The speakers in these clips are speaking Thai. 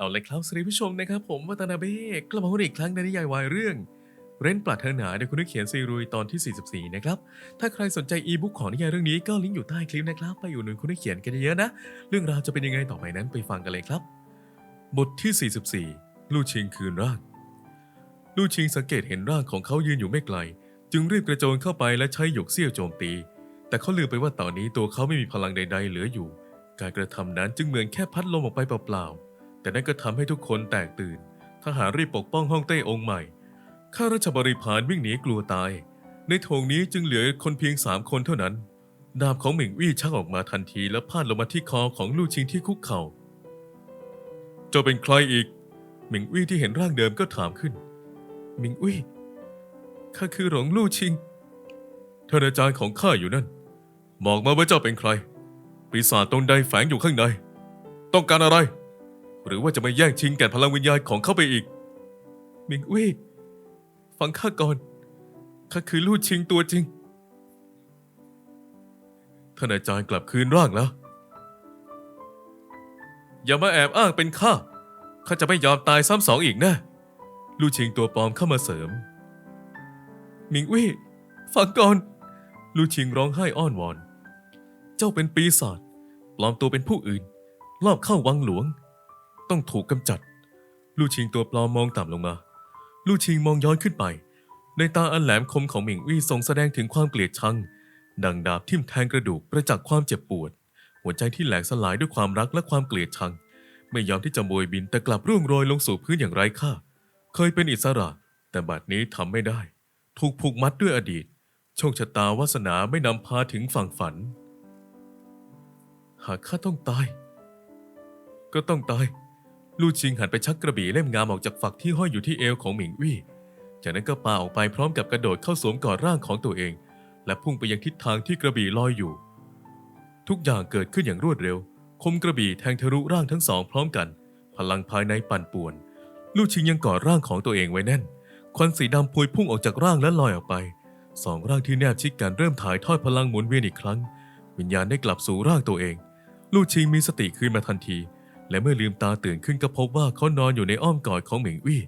เอาเลยครับสวัสดีผู้ชมนะครับ ผมวัตนาเบะกลับมาพบกันอีกครั้งในนิยายวายเรื่อง เร้นปรารถนาโดยคุณนักเขียนซีรุยตอนที่ 44 นะครับ ถ้าใครสนใจอีบุ๊กของนิยายเรื่องนี้ก็ลิงก์อยู่ใต้คลิปนะครับ ไปอยู่หนุนคุณนักเขียนกันเยอะๆนะ เรื่องราวจะเป็นยังไงต่อไปนั้นไปฟังกันเลยครับ บทที่ 44 ลู่ชิงคืนร่าง ลู่ชิงสังเกตเห็นร่างของเขายืนอยู่ไม่ไกล จึงรีบกระโจนเข้าไปและใช้หยกเสี้ยวโจมตี แต่เขาลืมไปว่าตอนนี้ตัวเขาไม่มีพลังใด ๆ เหลืออยู่ การกระทำนั้นจึงเหมือนแค่พัดลมออกไปเปล่าๆ แต่นั่นก็ทำให้ทุกคนแตกตื่น ทหารรีบปกป้องฮ่องเต้องค์ใหม่ ข้าราชบริพารวิ่งหนีกลัวตาย ในโถงนี้จึงเหลือคนเพียงสามคนเท่านั้น ดาบของหมิงวี่ชักออกมาทันทีและพาดลงมาที่คอของลู่ชิงที่คุกเขา่าเจ้าเป็นใครอีก หมิงวี่ที่เห็นร่างเดิมก็ถามขึ้น หมิงวี่ข้าคือหลงลู่ชิงท่านอาจารย์ของข้าอยู่นั่น บอกมาว่าเจ้าเป็นใคร ปีศาจตนใดแฝงอยู่ข้างใน ต้องการอะไร หรือว่าจะมาแย่งชิงแก่นพลังวิญญาณของเขาไปอีกมิงวี่ฟังข้าก่อน ข้าคือลู่ชิงตัวจริง ท่านอาจารย์กลับคืนร่างแล้ว อย่ามาแอบอ้างเป็นข้า ข้าจะไม่ยอมตายซ้ำสองอีกแนะ่ลู่ชิงตัวปลอมเข้ามาเสริม มิงวี่ฟังก่อน ลู่ชิงร้องไห้อ้อนวอน เจ้าเป็นปีศาจ ปลอมตัวเป็นผู้อื่น ลอบเข้าวังหลวง ต้องถูกกำจัด ลู่ชิงตัวปลอมมองต่ำลงมา ลู่ชิงมองย้อนขึ้นไป ในตาอันแหลมคมของหมิงวี่ทรงแสดงถึงความเกลียดชัง ดังดาบทิ่มแทงกระดูกประจักษ์ความเจ็บปวด หัวใจที่แหลกสลายด้วยความรักและความเกลียดชัง ไม่ยอมที่จะโบยบินแต่กลับร่วงโรยลงสู่พื้นอย่างไร้ค่า เคยเป็นอิสระ แต่บัดนี้ทำไม่ได้ ถูกผูกมัดด้วยอดีต โชคชะตาวาสนาไม่นำพาถึงฝั่งฝัน หากข้าต้องตาย ก็ต้องตาย ลู่ชิงหันไปชักกระบี่เล่มงามออกจากฝักที่ห้อยอยู่ที่เอวของหมิงวี่ จากนั้นก็ปาออกไปพร้อมกับกระโดดเข้าสวมกอดร่างของตัวเอง และพุ่งไปยังทิศทางที่กระบี่ลอยอยู่ ทุกอย่างเกิดขึ้นอย่างรวดเร็ว คมกระบี่แทงทะลุร่างทั้งสองพร้อมกัน พลังภายในปั่นป่วน ลู่ชิงยังกอดร่างของตัวเองไว้แน่น ควันสีดำพวยพุ่งออกจากร่างและลอยออกไป สองร่างที่แนบชิดกันเริ่มถ่ายทอดพลังหมุนเวียนอีกครั้ง วิญญาณได้กลับสู่ร่างตัวเอง ลู่ชิงมีสติคืนมาทันที และเมื่อลืมตาตื่นขึ้นก็พบว่าเขานอนอยู่ในอ้อมกอดของเหมิงวี่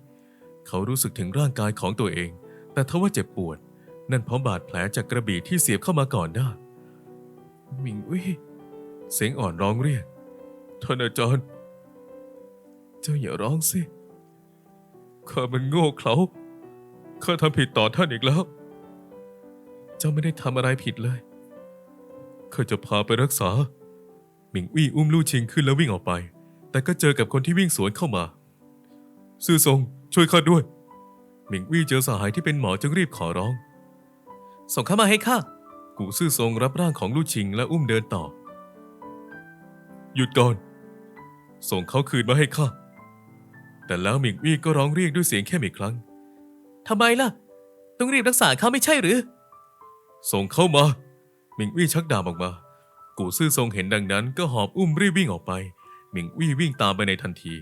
เขารู้สึกถึงร่างกายของตัวเอง แต่ทว่าเจ็บปวด นั่นเพราะบาดแผลจากกระบี่ที่เสียบเข้ามาก่อนหน้าเหมิงวี่เสียงอ่อนร้องเรียกท่านอาจารย์ เจ้าอย่าร้องสิ ข้ามันโง่เขลาข้าทำผิดต่อท่านอีกแล้ว เจ้าไม่ได้ทำอะไรผิดเลย ข้าจะพาไปรักษาหมิงวี่อุ้มลู่ชิงขึ้นแล้ววิ่งออกไป แต่ก็เจอกับคนที่วิ่งสวนเข้ามา ซื่อทรงช่วยข้าด้วย หมิงวี่เจอสหายที่เป็นหมอจึงรีบขอร้อง ส่งเข้ามาให้ข้า กูซื่อทรงรับร่างของลู่ชิงและอุ้มเดินต่อ หยุดก่อน ส่งเขาคืนมาให้ข้า แต่แล้วหมิงวี่ก็ร้องเรียกด้วยเสียงเข้มอีกครั้ง ทำไมล่ะ ต้องรีบรักษาเขาไม่ใช่หรือ ส่งเข้ามา หมิงวี่ชักดาบออกมา กูซื่อทรงเห็นดังนั้นก็หอบอุ้มรีบวิ่งออกไป หมิงวี่วิ่งตามไปในทันที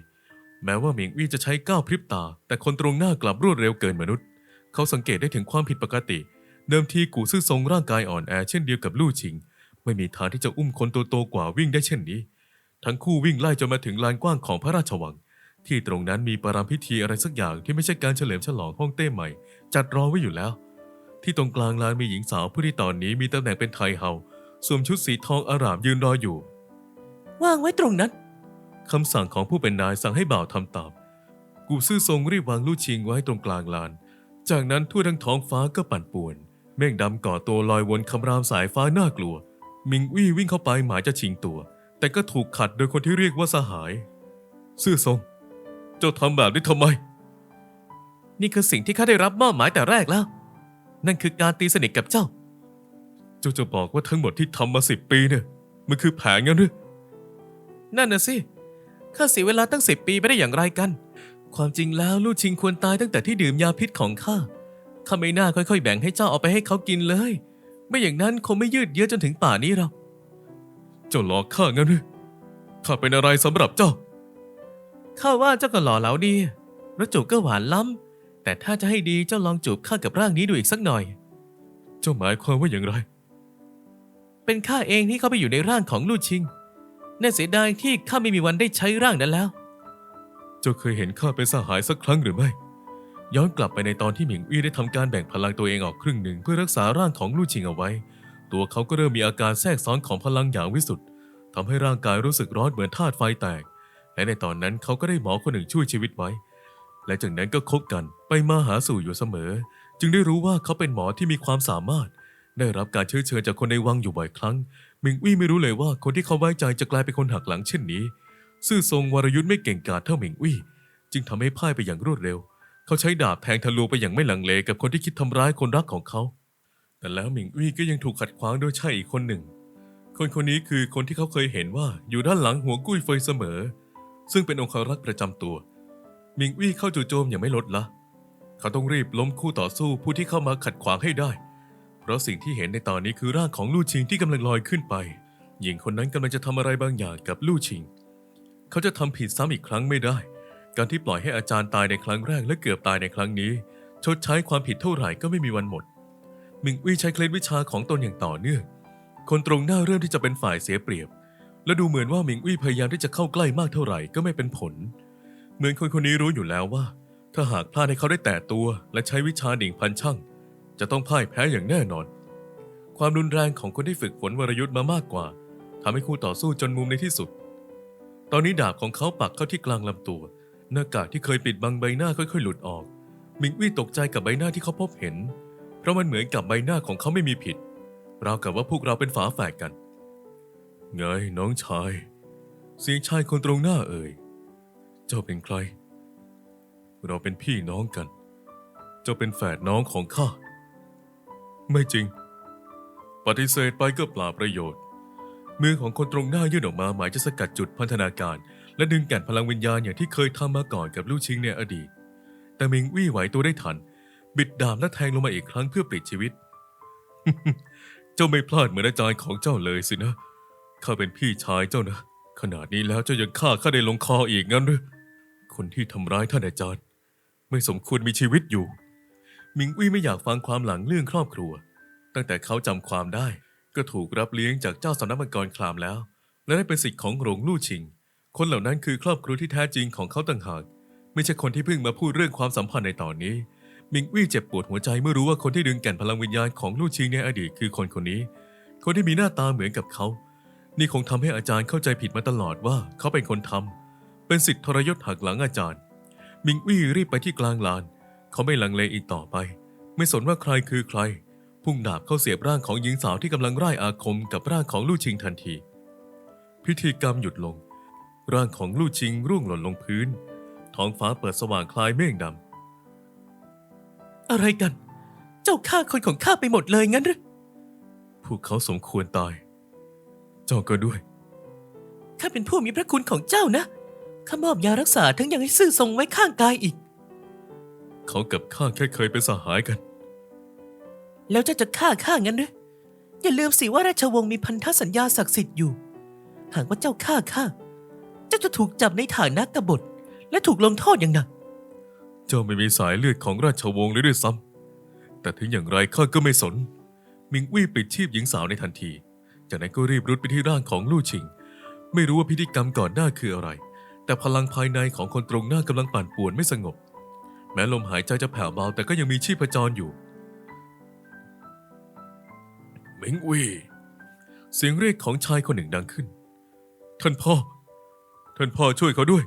แม้ว่าหมิงวี่จะใช้ก้าวพริบตา แต่คนตรงหน้ากลับรวดเร็วเกินมนุษย์ เขาสังเกตได้ถึงความผิดปกติ เดิมทีกูซื่อทรงร่างกายอ่อนแอเช่นเดียวกับลู่ชิง ไม่มีทางที่จะอุ้มคนตัวโตกว่าวิ่งได้เช่นนี้ ทั้งคู่วิ่งไล่จนมาถึงลานกว้างของพระราชวัง ที่ตรงนั้นมีประรำพิธีอะไรสักอย่างที่ไม่ใช่การเฉลิมฉลองฮ่องเต้ใหม่ จัดรอไว้อยู่แล้ว ที่ตรงกลางลานมีหญิงสาวผู้ที่ตอนนี้มีตำแหน่งเป็นไทเฮาสวมชุดสีทองอารามยืนรออยู่วางไว้ตรงนั้น คำสั่งของผู้เป็นนายสั่งให้บ่าวทำตาม กูซื่อทรงรีบวางลู่ชิงไว้ตรงกลางลาน จากนั้นทั่วทั้งท้องฟ้าก็ปั่นป่วน เมฆดำก่อตัวลอยวนคำรามสายฟ้าน่ากลัว มิงวี่วิ่งเข้าไปหมายจะชิงตัว แต่ก็ถูกขัดโดยคนที่เรียกว่าสหาย ซื่อทรง เจ้าทำแบบนี้ทำไม นี่คือสิ่งที่ข้าได้รับมอบหมายแต่แรกแล้ว นั่นคือการตีสนิทกับเจ้า เจ้าจะบอกว่าทั้งหมดที่ทำมาสิบปีเนี่ย มันคือแผนงั้นหรือนั่นน่ะสิ ข้าเสียเวลาตั้งสิบปีไปได้อย่างไรกัน ความจริงแล้วลู่ชิงควรตายตั้งแต่ที่ดื่มยาพิษของข้า ข้าไม่น่าค่อยๆ แบ่งให้เจ้าเอาไปให้เขากินเลย ไม่อย่างนั้นคงไม่ยืดเยื้อจนถึงป่านี้หรอก เจ้าหลอกข้างั้นหรือข้าเป็นอะไรสำหรับเจ้า ข้าว่าเจ้าก็หล่อเหลาดีแล้วจูบก็หวานล้ำ แต่ถ้าจะให้ดีเจ้าลองจูบข้ากับร่างนี้ดูอีกสักหน่อย เจ้าหมายความว่าอย่างไร เป็นข้าเองที่เข้าไปอยู่ในร่างของลู่ชิง น่าเสียดายที่ข้าไม่มีวันได้ใช้ร่างนั้นแล้ว เจ้าเคยเห็นข้าเป็นสหายสักครั้งหรือไม่ ย้อนกลับไปในตอนที่หมิงอี้ได้ทำการแบ่งพลังตัวเองออกครึ่งหนึ่งเพื่อรักษาร่างของลู่ชิงเอาไว้ ตัวเขาก็เริ่มมีอาการแทรกซ้อนของพลังอย่างวิสุทธ์ทำให้ร่างกายรู้สึกร้อนเหมือนธาตุไฟแตก และในตอนนั้นเขาก็ได้หมอคนหนึ่งช่วยชีวิตไว้ และจากนั้นก็คบกันไปมาหาสู่อยู่เสมอ จึงได้รู้ว่าเขาเป็นหมอที่มีความสามารถ ได้รับการเชื้อเชิญจากคนในวังอยู่บ่อยครั้งมิงอี้ไม่รู้เลยว่าคนที่เขาไว้ใจจะกลายเป็นคนหักหลังเช่นนี้ ซื่อทรงวรยุทธ์ไม่เก่งกาจเท่ามิงอี้จึงทำให้พ่ายไปอย่างรวดเร็ว เขาใช้ดาบแทงทะลุไปอย่างไม่ลังเลกับคนที่คิดทำร้ายคนรักของเขา แต่แล้วหมิงอี้ก็ยังถูกขัดขวางโดยชายอีกคนหนึ่ง คนคนนี้คือคนที่เขาเคยเห็นว่าอยู่ด้านหลังหัวกุ้ยเฟยเสมอ ซึ่งเป็นองคารักษ์ประจำตัวหมิงอี้เข้าจู่โจมอย่างไม่ลดละ เขาต้องรีบล้มคู่ต่อสู้ผู้ที่เข้ามาขัดขวางให้ได้ เพราะสิ่งที่เห็นในตอนนี้คือร่างของลู่ชิงที่กำลังลอยขึ้นไป หญิงคนนั้นกำลังจะทำอะไรบางอย่างกับลู่ชิง เขาจะทำผิดซ้ำอีกครั้งไม่ได้ การที่ปล่อยให้อาจารย์ตายในครั้งแรกและเกือบตายในครั้งนี้ ชดใช้ความผิดเท่าไหร่ก็ไม่มีวันหมดมิงอี้ใช้เคล็ดวิชาของตนอย่างต่อเนื่อง คนตรงหน้าเริ่มที่จะเป็นฝ่ายเสียเปรียบ และดูเหมือนว่ามิงอี้พยายามที่จะเข้าใกล้มากเท่าไหร่ก็ไม่เป็นผล เหมือนคนคนนี้รู้อยู่แล้วว่า ถ้าหากพลาดให้เขาได้แตะตัว และใช้วิชาดิ่งพันช่าง จะต้องพ่ายแพ้อย่างแน่นอน ความรุนแรงของคนที่ฝึกฝนวรยุทธ์มามากกว่าทำให้คู่ต่อสู้จนมุมในที่สุด ตอนนี้ดาบของเขาปักเข้าที่กลางลำตัว หน้ากากที่เคยปิดบังใบหน้าค่อยๆ หลุดออก มิงวี่ตกใจกับใบหน้าที่เขาพบเห็น เพราะมันเหมือนกับใบหน้าของเขาไม่มีผิด ราวกับว่าพวกเราเป็นฝาแฝดกัน ไงน้องชาย เสียงชายคนตรงหน้าเอ่ย เจ้าเป็นใคร เราเป็นพี่น้องกัน เจ้าเป็นแฝดน้องของข้า ไม่จริง ปฏิเสธไปก็เปล่าประโยชน์ มือของคนตรงหน้ายื่นออกมาหมายจะสกัดจุดพันธนาการ และดึงแก่นพลังวิญญาณอย่างที่เคยทำมาก่อนกับลู่ชิงในอดีต แต่มิงวี่ไหวตัวได้ทัน บิดดาบและแทงลงมาอีกครั้งเพื่อปลิดชีวิต เจ้าไม่พลาดเหมือนอาจารย์ของเจ้าเลยสินะข้าเป็นพี่ชายเจ้านะ ขนาดนี้แล้วเจ้ายังฆ่าข้าได้ลงคออีกงั้นหรือคนที่ทำร้ายท่านอาจารย์ ไม่สมควรมีชีวิตอยู่ มิงอวี่ไม่อยากฟังความหลังเรื่องครอบครัว ตั้งแต่เขาจำความได้ ก็ถูกรับเลี้ยงจากเจ้าสำนักมังกรคลามแล้ว และได้เป็นสิทธิ์ของหลวงลู่ชิง คนเหล่านั้นคือครอบครัวที่แท้จริงของเขาต่างหาก ไม่ใช่คนที่เพิ่งมาพูดเรื่องความสัมพันธ์ในตอนนี้มิงอวี่เจ็บปวดหัวใจเมื่อรู้ว่าคนที่ดึงแก่นพลังวิญญาณของลู่ชิงในอดีตคือคนคนนี้ คนที่มีหน้าตาเหมือนกับเขา นี่คงทำให้อาจารย์เข้าใจผิดมาตลอดว่าเขาเป็นคนทำเป็นสิทธิทรยศหักหลังอาจารย์มิงวี่รีบไปที่กลางลาน เขาไม่ลังเลอีกต่อไป ไม่สนว่าใครคือใคร พุ่งดาบเข้าเสียบร่างของหญิงสาวที่กำลังร่ายอาคมกับร่างของลู่ชิงทันที พิธีกรรมหยุดลง ร่างของลู่ชิงร่วงหล่นลงพื้น ท้องฟ้าเปิดสว่างคลายเมฆดำอะไรกัน เจ้าฆ่าคนของข้าไปหมดเลยงั้นหรือพวกเขาสมควรตาย เจ้าก็ด้วยข้าเป็นผู้มีพระคุณของเจ้านะข้ามอบยารักษาทั้งยังให้ซื่อทรงไว้ข้างกายอีก เขากับข้าแค่เคยเป็นสหายกัน แล้วเจ้าจะฆ่าข้างั้นหรืออย่าลืมสิว่าราชวงศ์มีพันธสัญญาศักดิ์สิทธิ์อยู่ หากว่าเจ้าฆ่าข้าเจ้าจะถูกจับในฐานะกบฏ และถูกลงโทษอย่างหนัก เจ้าไม่มีสายเลือดของราชวงศ์เลยด้วยซ้ำแต่ถึงอย่างไรข้าก็ไม่สน มิงวี่ปิดชีพหญิงสาวในทันที จากนั้นก็รีบรุดไปที่ร่างของลู่ชิง ไม่รู้ว่าพิธีกรรมก่อนหน้าคืออะไร แต่พลังภายในของคนตรงหน้ากำลังปั่นป่วนไม่สงบ แม้ลมหายใจจะแผ่วเบาแต่ก็ยังมีชีพจรอยู่เหมิงวีเสียงเรียกของชายคนหนึ่งดังขึ้น ท่านพ่อ ท่านพ่อช่วยเขาด้วย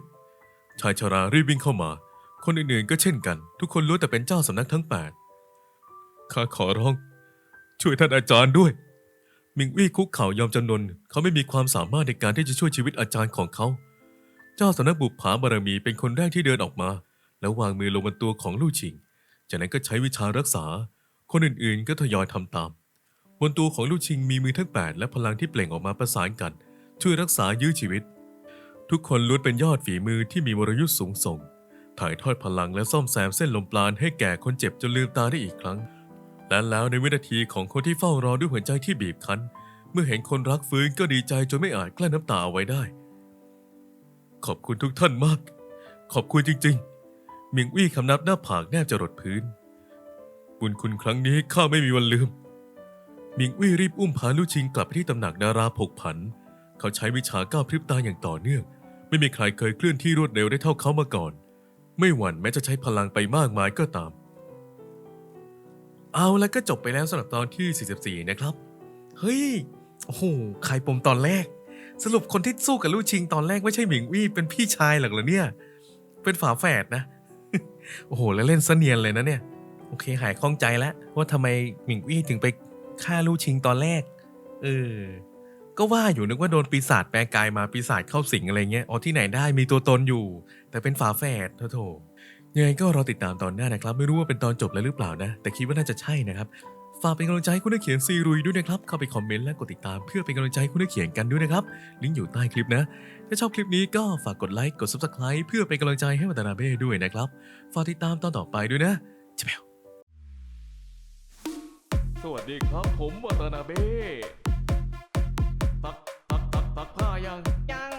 ชายชรารีบวิ่งเข้ามา คนอื่นๆก็เช่นกัน ทุกคนล้วนแต่เป็นเจ้าสำนักทั้งแปดข้าขอร้อง ช่วยท่านอาจารย์ด้วย มิงวี่คุกเข่ายอมจำนนเขาไม่มีความสามารถในการที่จะช่วยชีวิตอาจารย์ของเขา เจ้าสำนักบุปผาบารมีเป็นคนแรกที่เดินออกมา แล้ววางมือลงบนตัวของลู่ชิง จากนั้นก็ใช้วิชารักษา คนอื่นๆ ก็ทยอยทำตาม บนตัวของลู่ชิงมีมือทั้งแปดและพลังที่เปล่งออกมาประสานกัน ช่วยรักษายื้อชีวิต ทุกคนล้วนเป็นยอดฝีมือที่มีวรยุทธ์สูงส่ง ถ่ายทอดพลังและซ่อมแซมเส้นลมปราณให้แก่คนเจ็บจนลืมตาได้อีกครั้ง และแล้วในวินาทีของคนที่เฝ้ารอด้วยหัวใจที่บีบคั้น เมื่อเห็นคนรักฟื้นก็ดีใจจนไม่อาจกลั้นน้ำตาเอาไว้ได้ ขอบคุณทุกท่านมาก ขอบคุณจริง ๆ เมียงวี่คำนับหน้าผากแนบจะรดพื้น บุญคุณครั้งนี้ข้าไม่มีวันลืม เมียงวี่รีบอุ้มพาลู่ชิงกลับไปที่ตำหนักดาราผกผัน เขาใช้วิชาก้าวพริบตาอย่างต่อเนื่องไปไม่มีใครเคยเคลื่อนที่รวดเร็วได้เท่าเขามาก่อน ไม่หวั่นแม้จะใช้พลังไปมากมายก็ตาม เอาแล้วก็จบไปแล้วสำหรับตอนที่ 44 นะครับ เฮ้ย โอ้โหใครปมตอนแรกสรุปคนที่สู้กับลู่ชิงตอนแรกไม่ใช่หมิงวี่เป็นพี่ชายหรอกเหรอเนี่ย เป็นฝาแฝดนะ โอ้โห แล้วเล่นเสเนียนเลยนะเนี่ย โอเคหายข้องใจแล้วว่าทำไมหมิงวี่ถึงไปฆ่าลู่ชิงตอนแรก เออ ก็ว่าอยู่นึกว่าโดนปีศาจแปลกายมาปีศาจเข้าสิงอะไรเงี้ยอ๋อที่ไหนได้มีตัวตนอยู่ แต่เป็นฝาแฝดโถโถยังไงก็รอติดตามตอนหน้านะครับ ไม่รู้ว่าเป็นตอนจบแล้วหรือเปล่านะ แต่คิดว่าน่าจะใช่นะครับ ฝากเป็นกำลังใจให้คุณนักเขียนซีรุยด้วยนะครับ เข้าไปคอมเมนต์และกดติดตามเพื่อเป็นกำลังใจให้คุณนักเขียนกันด้วยนะครับ ลิงก์อยู่ใต้คลิปนะ ถ้าชอบคลิปนี้ก็ฝากกดไลค์ กด subscribe เพื่อเป็นกำลังใจให้วัตนาเบ้ด้วยนะครับ ฝากติดตามตอนต่อไปด้วยนะจะแมวสวัสดีครับผมวัตนาเบ้ตักตักตักตักผ้ายังยัง